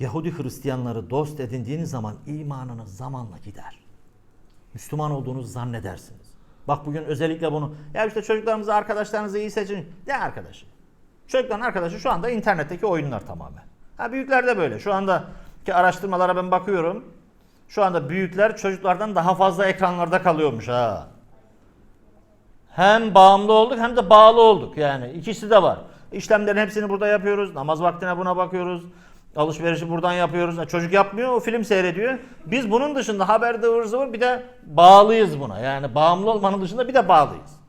Yahudi Hristiyanları dost edindiğiniz zaman imanınız zamanla gider. Müslüman olduğunuzu zannedersiniz. Bak bugün özellikle bunu ya işte çocuklarımızı arkadaşlarınızı iyi seçin. Ne arkadaşı? Çocukların arkadaşı şu anda internetteki oyunlar tamamen. Ha büyükler de böyle. Şu andaki araştırmalara ben bakıyorum. Şu anda büyükler çocuklardan daha fazla ekranlarda kalıyormuş ha. Hem bağımlı olduk hem de bağlı olduk yani. ikisi de var. İşlemlerin hepsini burada yapıyoruz. Namaz vaktine buna bakıyoruz. Alışverişi buradan yapıyoruz. Çocuk yapmıyor, o film seyrediyor. Biz bunun dışında haber ıvır zıvır bir de bağlıyız buna. Yani bağımlı olmanın dışında bir de bağlıyız.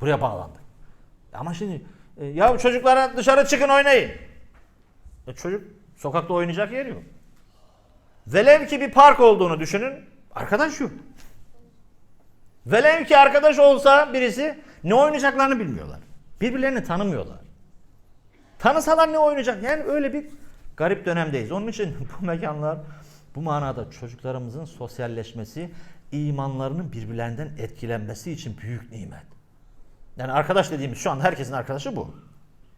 Buraya bağlandık. Ama şimdi e, ya çocuklara dışarı çıkın oynayın. E, çocuk sokakta oynayacak yer yok. Velev ki bir park olduğunu düşünün. Arkadaş yok. Velev ki arkadaş olsa birisi ne oynayacaklarını bilmiyorlar. Birbirlerini tanımıyorlar. Tanısalar ne oynayacak? Yani öyle bir garip dönemdeyiz. Onun için bu mekanlar bu manada çocuklarımızın sosyalleşmesi, imanlarının birbirlerinden etkilenmesi için büyük nimet. Yani arkadaş dediğimiz şu anda herkesin arkadaşı bu.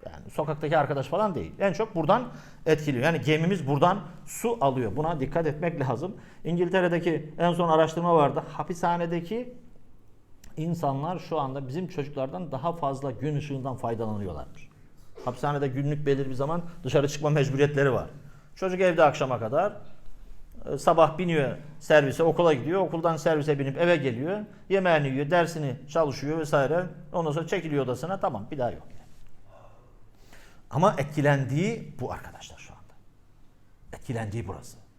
Yani sokaktaki arkadaş falan değil. En çok buradan etkiliyor. Yani gemimiz buradan su alıyor. Buna dikkat etmek lazım. İngiltere'deki en son araştırma vardı. Hapishanedeki insanlar şu anda bizim çocuklardan daha fazla gün ışığından faydalanıyorlarmış. Hapishanede günlük belirli bir zaman dışarı çıkma mecburiyetleri var. Çocuk evde akşama kadar e, sabah biniyor servise okula gidiyor. Okuldan servise binip eve geliyor. Yemeğini yiyor, dersini çalışıyor vesaire. Ondan sonra çekiliyor odasına tamam bir daha yok. Ama etkilendiği bu arkadaşlar şu anda. Etkilendiği burası.